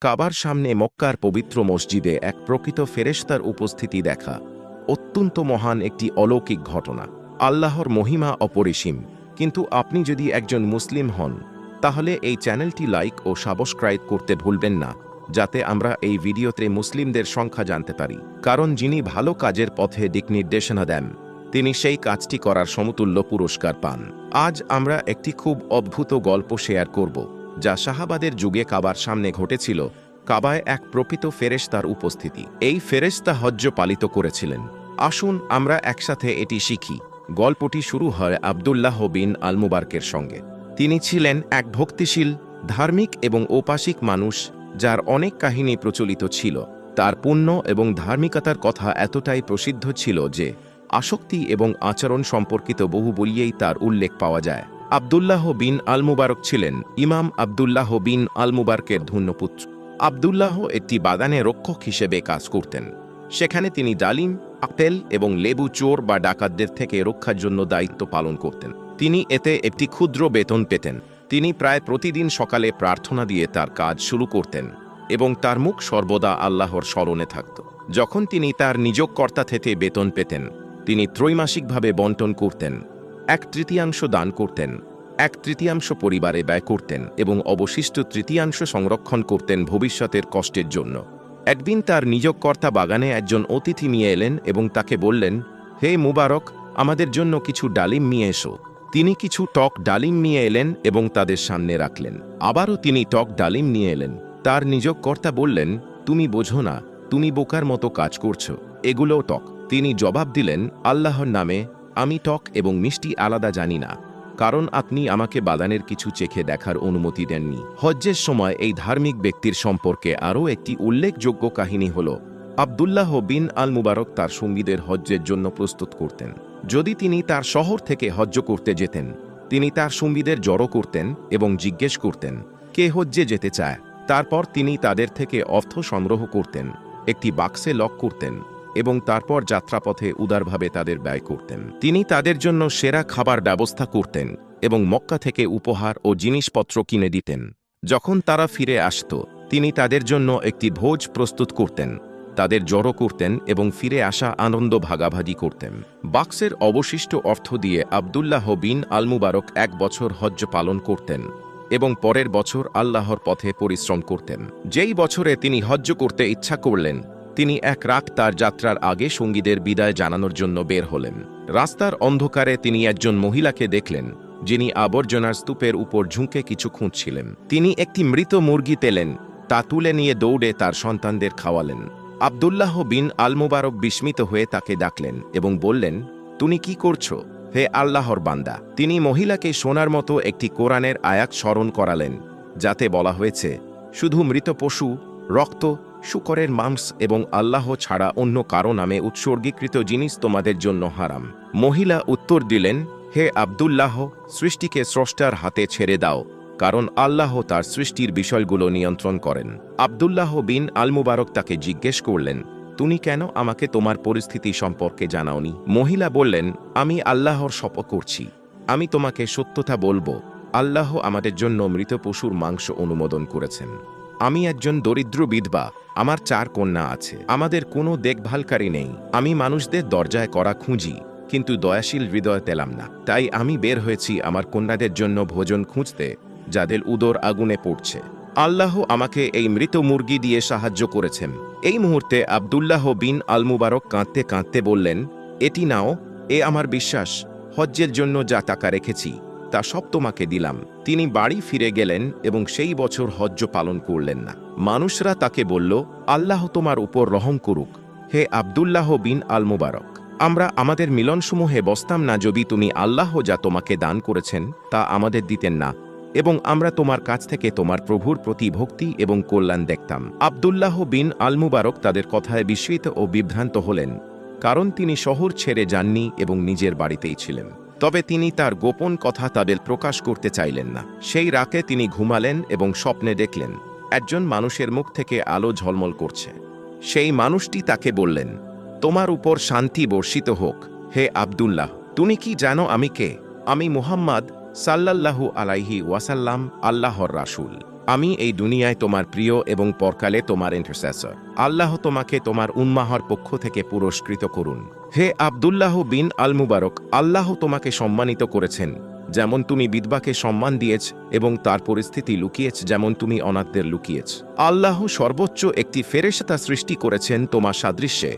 কাবার সামনে মক্কার পবিত্র মসজিদে এক প্রকৃত ফেরেশতার উপস্থিতি দেখা। অত্যন্ত মহান একটি অলৌকিক ঘটনা। আল্লাহর মহিমা অপরিসীম। কিন্তু আপনি যদি একজন মুসলিম হন, তাহলে এই চ্যানেলটি লাইক ও সাবস্ক্রাইব করতে ভুলবেন না, যাতে আমরা এই ভিডিওতে মুসলিমদের সংখ্যা জানতে পারি। কারণ যিনি ভালো কাজের পথে দিক নির্দেশনা দেন, তিনি সেই কাজটি করার সমতুল্য পুরস্কার পান। আজ আমরা একটি খুব অদ্ভুত গল্প শেয়ার করব। যা শাহাবাদের যুগে কাবার সামনে ঘটেছিল, কাবায় এক প্রকৃত ফেরেশতার উপস্থিতি। এই ফেরেশতা হজ্জ পালিত করেছিলেন। আসুন আমরা একসাথে এটি শিখি। গল্পটি শুরু হয় আবদুল্লাহ বিন আল মুবারকের সঙ্গে। তিনি ছিলেন এক ভক্তিশীল, ধার্মিক এবং ওপাসিক মানুষ, যার অনেক কাহিনী প্রচলিত ছিল। তার পুণ্য এবং ধার্মিকতার কথা এতটাই প্রসিদ্ধ ছিল যে, আসক্তি এবং আচরণ সম্পর্কিত বহু বইয়েই তার উল্লেখ পাওয়া যায়। আবদুল্লাহ বিন আল মুবারক ছিলেন ইমাম আবদুল্লাহ বিন আল মুবারকের ধন্যপুত্র। আবদুল্লাহ একটি বাগানে রক্ষক হিসেবে কাজ করতেন। সেখানে তিনি ডালিম, আপেল এবং লেবু চোর বা ডাকাতদের থেকে রক্ষার জন্য দায়িত্ব পালন করতেন। তিনি এতে একটি ক্ষুদ্র বেতন পেতেন। তিনি প্রায় প্রতিদিন সকালে প্রার্থনা দিয়ে তার কাজ শুরু করতেন এবং তার মুখ সর্বদা আল্লাহর স্মরণে থাকত। যখন তিনি তার নিযোগ কর্তা থেকে বেতন পেতেন, তিনি ত্রৈমাসিকভাবে বন্টন করতেন। এক তৃতীয়াংশ দান করতেন, এক তৃতীয়াংশ পরিবারে ব্যয় করতেন এবং অবশিষ্ট তৃতীয়াংশ সংরক্ষণ করতেন ভবিষ্যতের কষ্টের জন্য। একদিন তার নিযোগকর্তা বাগানে একজন অতিথি নিয়ে এলেন এবং তাকে বললেন, হে মুবারক, আমাদের জন্য কিছু ডালিম নিয়ে এসো। তিনি কিছু টক ডালিম নিয়ে এলেন এবং তাদের সামনে রাখলেন। আবারও তিনি টক ডালিম নিয়ে এলেন। তার নিযোগকর্তা বললেন, তুমি বোঝো না, তুমি বোকার মতো কাজ করছ, এগুলোও টক। তিনি জবাব দিলেন, আল্লাহর নামে আমি টক এবং মিষ্টি আলাদা জানি না, কারণ আপনি আমাকে বাদানের কিছু চেখে দেখার অনুমতি দেননি। হজ্জের সময় এই ধার্মিক ব্যক্তির সম্পর্কে আরও একটি উল্লেখযোগ্য কাহিনী হল, আবদুল্লাহ বিন আল মুবারক তার সঙ্গীদের হজ্জের জন্য প্রস্তুত করতেন। যদি তিনি তার শহর থেকে হজ্জ করতে যেতেন, তিনি তার সঙ্গীদের জড়ো করতেন এবং জিজ্ঞেস করতেন, কে হজ্জে যেতে চায়? তারপর তিনি তাদের থেকে অর্থ সংগ্রহ করতেন, একটি বাক্সে লক করতেন। এবং তারপর যাত্রাপথে উদারভাবে তাদের ব্যয় করতেন। তিনি তাদের জন্য সেরা খাবার ব্যবস্থা করতেন এবং মক্কা থেকে উপহার ও জিনিসপত্র কিনে দিতেন। যখন তারা ফিরে আসত, তিনি তাদের জন্য একটি ভোজ প্রস্তুত করতেন, তাদের জড়ো করতেন এবং ফিরে আসা আনন্দ ভাগাভাগি করতেন। বাক্সের অবশিষ্ট অর্থ দিয়ে আবদুল্লাহ বিন আল মুবারক এক বছর হজ্জ পালন করতেন এবং পরের বছর আল্লাহর পথে পরিশ্রম করতেন। যেই বছরে তিনি হজ্জ করতে ইচ্ছা করলেন তিনি এক রাত তার যাত্রার আগে সঙ্গীদের বিদায় জানানোর জন্য বের হলেন। রাস্তার অন্ধকারে তিনি একজন মহিলাকে দেখলেন, যিনি আবর্জনার স্তূপের উপর ঝুঁকে কিছু খুঁজছিলেন। তিনি একটি মৃত মুরগি পেলেন, তা তুলে নিয়ে দৌড়ে তার সন্তানদের খাওয়ালেন। আবদুল্লাহ বিন আল মুবারক বিস্মিত হয়ে তাকে ডাকলেন এবং বললেন, তুমি কি করছ? হে আল্লাহর বান্দা! তিনি মহিলাকে সোনার মতো একটি কোরআনের আয়াত স্মরণ করালেন, যাতে বলা হয়েছে, শুধু মৃত পশু, রক্ত শুকরের মাংস এবং আল্লাহ ছাড়া অন্য কারও নামে উৎসর্গীকৃত জিনিস তোমাদের জন্য হারাম। মহিলা উত্তর দিলেন, হে আবদুল্লাহ, সৃষ্টিকে স্রষ্টার হাতে ছেড়ে দাও, কারণ আল্লাহ তার সৃষ্টির বিষয়গুলো নিয়ন্ত্রণ করেন। আবদুল্লাহ বিন আল মুবারক তাকে জিজ্ঞেস করলেন, তুমি কেন আমাকে তোমার পরিস্থিতি সম্পর্কে জানাওনি? মহিলা বললেন, আমি আল্লাহর শপথ করছি। আমি তোমাকে সত্যতা বলব। আল্লাহ আমাদের জন্য মৃত পশুর মাংস অনুমোদন করেছেন। আমি একজন দরিদ্র বিধবা, আমার চার কন্যা আছে। আমাদের কোনো দেখভালকারী নেই। আমি মানুষদের দরজায় করা খুঁজি, কিন্তু দয়াশীল হৃদয় পেলাম না। তাই আমি বের হয়েছি আমার কন্যাদের জন্য ভোজন খুঁজতে, যাদের উদর আগুনে পড়ছে। আল্লাহ আমাকে এই মৃত মুরগি দিয়ে সাহায্য করেছেন। এই মুহূর্তে আবদুল্লাহ বিন আল মুবারক কাঁদতে কাঁদতে বললেন, এটি নাও, এ আমার বিশ্বাস, হজ্জের জন্য যা টাকা রেখেছি। তা সব তোমাকে দিলাম। তিনি বাড়ি ফিরে গেলেন এবং সেই বছর হজ্জ পালন করলেন না। মানুষরা তাকে বলল, আল্লাহ তোমার উপর রহম করুক। হে আবদুল্লাহ বিন আল মুবারক আমরা আমাদের মিলনসমূহে বসতাম না যদি তুমি আল্লাহ যা তোমাকে দান করেছেন তা আমাদের দিতেন না। এবং আমরা তোমার কাছ থেকে তোমার প্রভুর প্রতি ভক্তি এবং কল্যাণ দেখতাম। আবদুল্লাহ বিন আল মুবারক তাদের কথায় বিস্মিত ও বিভ্রান্ত হলেন, কারণ তিনি শহর ছেড়ে যাননি এবং নিজের বাড়িতেই ছিলেন। তবে তিনি তার গোপন কথা তাদের প্রকাশ করতে চাইলেন না। সেই রাকে তিনি ঘুমালেন এবং স্বপ্নে দেখলেন, একজন মানুষের মুখ থেকে আলো ঝলমল করছে। সেই মানুষটি তাকে বললেন, তোমার উপর শান্তি বর্ষিত হোক, হে আবদুল্লাহ, তুমি কি জানো আমি কে? আমি মুহাম্মদ সাল্লাল্লাহু আলাইহি ওয়াসাল্লাম, আল্লাহর রাসূল। আমি এই দুনিয়ায় তোমার প্রিয় এবং পরকালে তোমার ইন্টারসেসর আল্লাহ তোমাকে তোমার উন্মাহর পক্ষ থেকে পুরস্কৃত করুন। হে আবদুল্লাহ বিন আল মুবারক আল্লাহ তোমাকে সম্মানিত করেছেন, যেমন তুমি বিধবাকে সম্মান দিয়েছ এবং তার পরিস্থিতি লুকিয়েছ যেমন তুমি অনাথদের লুকিয়েছ। আল্লাহ সর্বোচ্চ একটি ফেরেশতা সৃষ্টি করেছেন তোমার সাদৃশ্যে,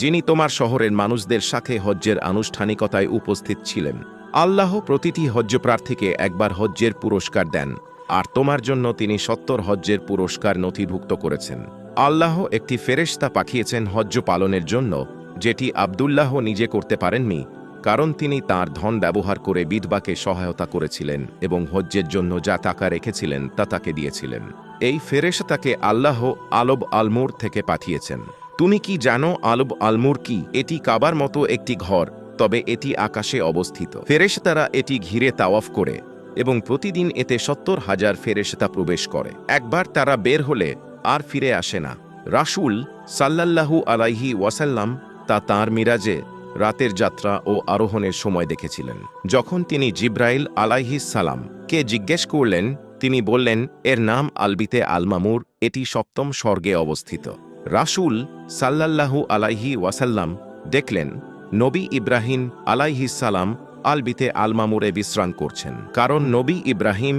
যিনি তোমার শহরের মানুষদের সাথে হজ্জের আনুষ্ঠানিকতায় উপস্থিত ছিলেন। আল্লাহ প্রতিটি হজ্জ প্রার্থীকে একবার হজ্জের পুরস্কার দেন, আর তোমার জন্য তিনি সত্তর হজ্জের পুরস্কার নথিভুক্ত করেছেন। আল্লাহ একটি ফেরেশতা পাঠিয়েছেন হজ্জ পালনের জন্য যেটি আবদুল্লাহ নিজে করতে পারেননি, কারণ তিনি তার ধন ব্যবহার করে বিধবাকে সহায়তা করেছিলেন এবং হজ্জের জন্য যা টাকা রেখেছিলেন তা তাকে দিয়েছিলেন। এই ফেরেশতাকে আল্লাহ আলব আলমুর থেকে পাঠিয়েছেন। তুমি কি জানো আলব আলমুর কি? এটি কাবার মতো একটি ঘর, তবে এটি আকাশে অবস্থিত। ফেরেশতারা এটি ঘিরে তাওয়াফ করে এবং প্রতিদিন এতে সত্তর হাজার ফেরেশতা প্রবেশ করে। একবার তারা বের হলে আর ফিরে আসে না। রাসুল সাল্লাল্লাহু আলাইহি ওয়াসাল্লাম তা তাঁর মিরাজে রাতের যাত্রা ও আরোহণের সময় দেখেছিলেন। যখন তিনি জিব্রাইল আলাইহিস সালাম কে জিজ্ঞেস করলেন, তিনি বললেন, এর নাম আলবিতে আলমামুর, এটি সপ্তম স্বর্গে অবস্থিত। রাসুল সাল্লাল্লাহু আলাইহি ওয়াসাল্লাম দেখলেন, নবী ইব্রাহিম সালাম আলবিতে আলমামুরে বিশ্রাম করছেন। কারণ নবী ইব্রাহিম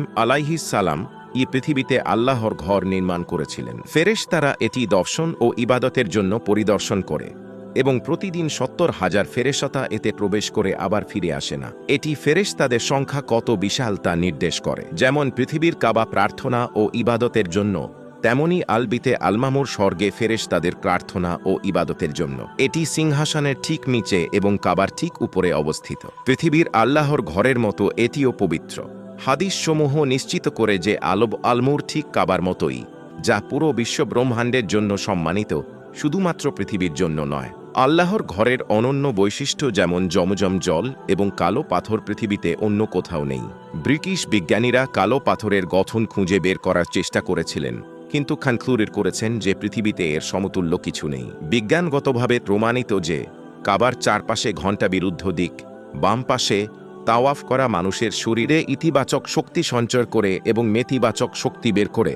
সালাম ই পৃথিবীতে আল্লাহর ঘর নির্মাণ করেছিলেন। ফেরেশ তারা এটি দর্শন ও ইবাদতের জন্য পরিদর্শন করে। এবং প্রতিদিন সত্তর হাজার ফেরেশতা এতে প্রবেশ করে আবার ফিরে আসে না। এটি ফেরেশতাদের সংখ্যা কত বিশাল তা নির্দেশ করে। যেমন পৃথিবীর কাবা প্রার্থনা ও ইবাদতের জন্য, তেমনি আলবিতে আলমামুর স্বর্গে ফেরেশতাদের প্রার্থনা ও ইবাদতের জন্য। এটি সিংহাসনের ঠিক নিচে এবং কাবার ঠিক উপরে অবস্থিত। পৃথিবীর আল্লাহর ঘরের মতো এটিও পবিত্র। হাদিসসমূহ নিশ্চিত করে যে আলব আলমুর ঠিক কাবার মতোই, যা পুরো বিশ্ব ব্রহ্মাণ্ডের জন্য সম্মানিত, শুধুমাত্র পৃথিবীর জন্য নয়। আল্লাহর ঘরের অনন্য বৈশিষ্ট্য যেমন জমজম জল এবং কালো পাথর পৃথিবীতে অন্য কোথাও নেই। ব্রিটিশ বিজ্ঞানীরা কালো পাথরের গঠন খুঁজে বের করার চেষ্টা করেছিলেন, কিন্তু খানক্লুরের করেছেন যে পৃথিবীতে এর সমতুল্য কিছু নেই। বিজ্ঞানগতভাবে প্রমাণিত যে, কাবার চারপাশে ঘণ্টা বিরুদ্ধ দিক, বাম পাশে তাওয়াফ করা মানুষের শরীরে ইতিবাচক শক্তি সঞ্চয় করে এবং নেতিবাচক শক্তি বের করে,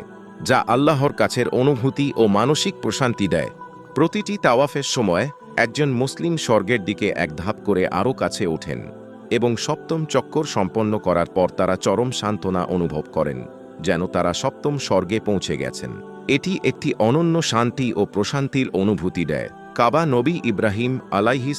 যা আল্লাহর কাছের অনুভূতি ও মানসিক প্রশান্তি দেয়। প্রতিটি তাওয়াফের সময় একজন মুসলিম স্বর্গের দিকে এক ধাপ করে আরও কাছে ওঠেন এবং সপ্তম চক্কর সম্পন্ন করার পর তারা চরম সান্ত্বনা অনুভব করেন, যেন তারা সপ্তম স্বর্গে পৌঁছে গেছেন। এটি একটি অনন্য শান্তি ও প্রশান্তির অনুভূতি দেয়। কাবা নবী ইব্রাহিম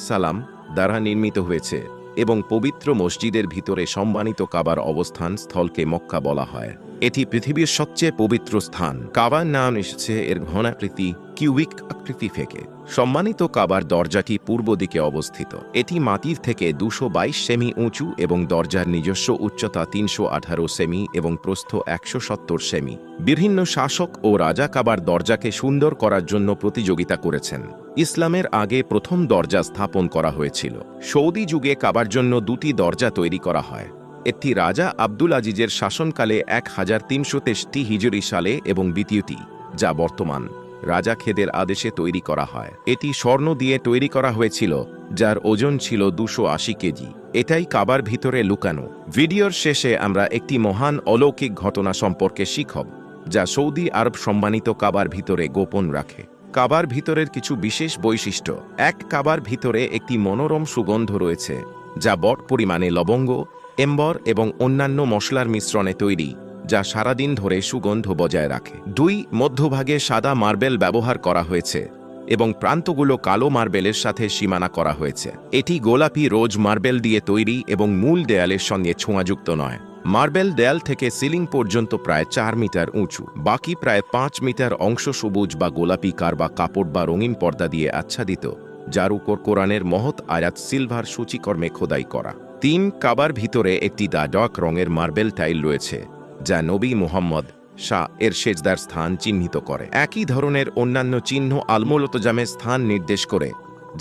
সালাম দ্বারা নির্মিত হয়েছে এবং পবিত্র মসজিদের ভিতরে সম্মানিত কাবার অবস্থান স্থলকে মক্কা বলা হয়। এটি পৃথিবীর সবচেয়ে পবিত্র স্থান। কাবার নাম এসেছে এর ঘনাকৃতি কিউবিক আকৃতি থেকে। সম্মানিত কাবার দরজাটি পূর্ব দিকে অবস্থিত। এটি মাটির থেকে দুশো সেমি উঁচু এবং দরজার নিজস্ব উচ্চতা তিনশো আঠারো সেমি এবং প্রস্থ একশো সত্তর সেমি। বিভিন্ন শাসক ও রাজা কাবার দরজাকে সুন্দর করার জন্য প্রতিযোগিতা করেছেন। ইসলামের আগে প্রথম দরজা স্থাপন করা হয়েছিল। সৌদি যুগে কাবার জন্য দুটি দরজা তৈরি করা হয়। একটি রাজা আব্দুল আজিজের শাসনকালে এক হাজার তিনশো তেষ্টি হিজরি সালে এবং দ্বিতীয়টি, যা বর্তমান। রাজা খেদের আদেশে তৈরি করা হয়। এটি স্বর্ণ দিয়ে তৈরি করা হয়েছিল, যার ওজন ছিল দুশো কেজি। এটাই কাবার ভিতরে লুকানো। ভিডিওর শেষে আমরা একটি মহান অলৌকিক ঘটনা সম্পর্কে শিখব, যা সৌদি আরব সম্মানিত কাবার ভিতরে গোপন রাখে। কাবার ভিতরের কিছু বিশেষ বৈশিষ্ট্য। এক কাবার ভিতরে একটি মনোরম সুগন্ধ রয়েছে, যা বট পরিমাণে লবঙ্গ, এম্বর এবং অন্যান্য মশলার মিশ্রণে তৈরি। যা সারাদিন ধরে সুগন্ধ বজায় রাখে। দুই, মধ্যভাগে সাদা মার্বেল ব্যবহার করা হয়েছে এবং প্রান্তগুলো কালো মার্বেলের সাথে সীমানা করা হয়েছে। এটি গোলাপি রোজ মার্বেল দিয়ে তৈরি এবং মূল দেয়ালের সঙ্গে ছোঁয়াযুক্ত নয়। মার্বেল দেয়াল থেকে সিলিং পর্যন্ত প্রায় চার মিটার উঁচু, বাকি প্রায় পাঁচ মিটার অংশ সবুজ বা গোলাপি কার বা কাপড় বা রঙিন পর্দা দিয়ে আচ্ছাদিত, যার উপর কোরআনের মহৎ আয়াত সিলভার সূচিকর্মে খোদাই করা। তিন, কাবার ভিতরে একটি দাডক রঙের মার্বেল টাইল রয়েছে। যা নবী মুহাম্মদ শাহ এর সেজদার স্থান চিহ্নিত করে। একই ধরনের অন্যান্য চিহ্ন আলমোলতজামের স্থান নির্দেশ করে,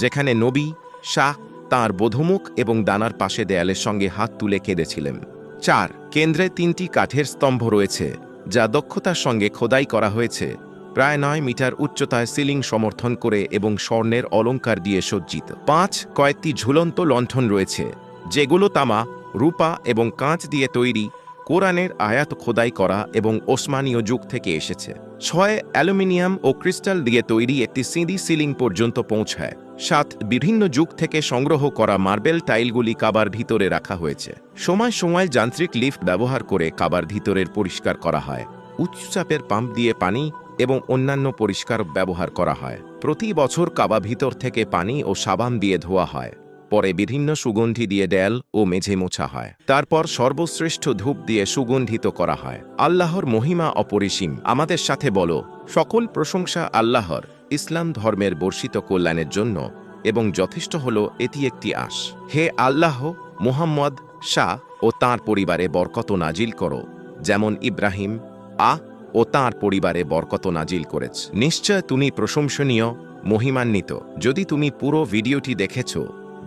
যেখানে নবী শাহ তাঁর বোধমুখ এবং দানার পাশে দেয়ালের সঙ্গে হাত তুলে কেঁদেছিলেন। চার, কেন্দ্রে তিনটি কাঠের স্তম্ভ রয়েছে, যা দক্ষতার সঙ্গে খোদাই করা হয়েছে। প্রায় নয় মিটার উচ্চতায় সিলিং সমর্থন করে এবং স্বর্ণের অলঙ্কার দিয়ে সজ্জিত। পাঁচ, কয়েকটি ঝুলন্ত লণ্ঠন রয়েছে, যেগুলো তামা, রূপা এবং কাঁচ দিয়ে তৈরি কোরআনের আয়াত খোদাই করা এবং ওসমানীয় যুগ থেকে এসেছে। ছয় অ্যালুমিনিয়াম ও ক্রিস্টাল দিয়ে তৈরি একটি সিঁড়ি সিলিং পর্যন্ত পৌঁছায়। সাত বিভিন্ন যুগ থেকে সংগ্রহ করা মার্বেল টাইলগুলি কাবার ভিতরে রাখা হয়েছে। সময় সময় যান্ত্রিক লিফট ব্যবহার করে কাবার ভিতরের পরিষ্কার করা হয়। উচ্চচাপের পাম্প দিয়ে পানি এবং অন্যান্য পরিষ্কার ব্যবহার করা হয়। প্রতি বছর কাবা ভিতর থেকে পানি ও সাবান দিয়ে ধোয়া হয়। পরে বিভিন্ন সুগন্ধি দিয়ে ডেল ও মেঝে মোছা হয়। তারপর সর্বশ্রেষ্ঠ ধূপ দিয়ে সুগন্ধিত করা হয়। আল্লাহর মহিমা অপরিসীম। আমাদের সাথে বলো, সকল প্রশংসা আল্লাহর, ইসলাম ধর্মের বর্ষিত কল্যাণের জন্য, এবং যথেষ্ট হল এটি একটি আশ। হে আল্লাহ, মুহাম্মদ, শাহ ও তাঁর পরিবারে বরকত নাজিল করো। যেমন ইব্রাহিম, আ, ও তাঁর পরিবারে বরকত নাজিল করেছ। নিশ্চয় তুমি প্রশংসনীয়, মহিমান্বিত। যদি তুমি পুরো ভিডিওটি দেখেছ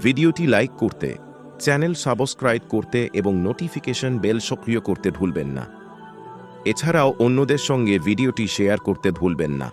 ভিডিওটি লাইক করতে, চ্যানেল সাবস্ক্রাইব করতে এবং নোটিফিকেশন বেল সক্রিয় করতে ভুলবেন না। এছাড়াও অন্যদের সঙ্গে ভিডিওটি শেয়ার করতে ভুলবেন না।